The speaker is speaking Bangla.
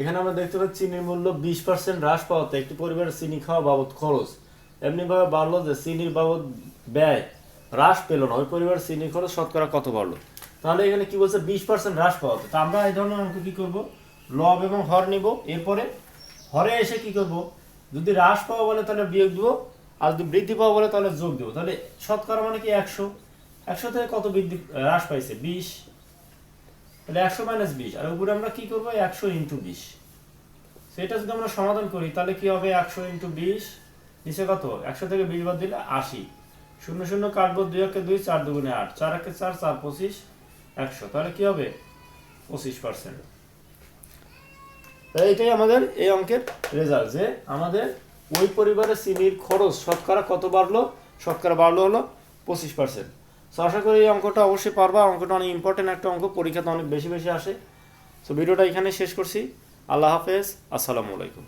এখানে আমরা দেখতে পাচ্ছি চিনির মূল্য বিশ পার্সেন্ট হ্রাস পাওয়াতে একটি পরিবারের চিনি খাওয়া বাবদ খরচ। এমনিভাবে বাড়লো যে চিনির বাবদ ব্যয় হ্রাস পেল না, ওই পরিবারের চিনি খরচ শতকরা কত বাড়লো? তাহলে এখানে কি বলছে বিশ পার্সেন্ট হ্রাস পাওয়াতে? তা আমরা এই ধরনের অঙ্ক কি করব? লব এবং হর নিব। এরপরে হরে এসে কি করব? যদি হ্রাস পাওয়া বলে তাহলে বিয়োগ দিব, আর যদি বৃদ্ধি পাওয়া বলে তাহলে যোগ দেবো। তাহলে শতকরা মানে কি একশো? একশো থেকে কত বৃদ্ধি হ্রাস পাইছে? বিশ। তাহলে একশো মাইনাস বিশ। আর উপরে আমরা কি করব? একশো ইন্টু বিশ। সেটা যদি আমরা সমাধান করি, তাহলে কি হবে? একশো ইন্টু বিশ, নিচে কত? একশো থেকে বিশ বাদ দিলে আশি। শূন্য শূন্য কাটবো দুই একে দুই, চার দুগুণে আট। চার একে চার চার পঁচিশ, একশো। তাহলে কি হবে? পঁচিশ পার্সেন্ট এইটাই আমাদের এই অঙ্কের রেজাল্ট যে আমাদের ওই পরিবারের চিনির খরচ শতকরা কত বাড়লো? শতকরা বাড়লো হলো পঁচিশ পার্সেন্ট সো আশা করি এই অঙ্কটা অবশ্যই পারবা। অঙ্কটা অনেক ইম্পর্টেন্ট একটা অঙ্ক। পরীক্ষাতে অনেক বেশি বেশি আসে। সো ভিডিওটা এখানে শেষ করছি। আল্লাহ হাফেজ। আসসালামু আলাইকুম।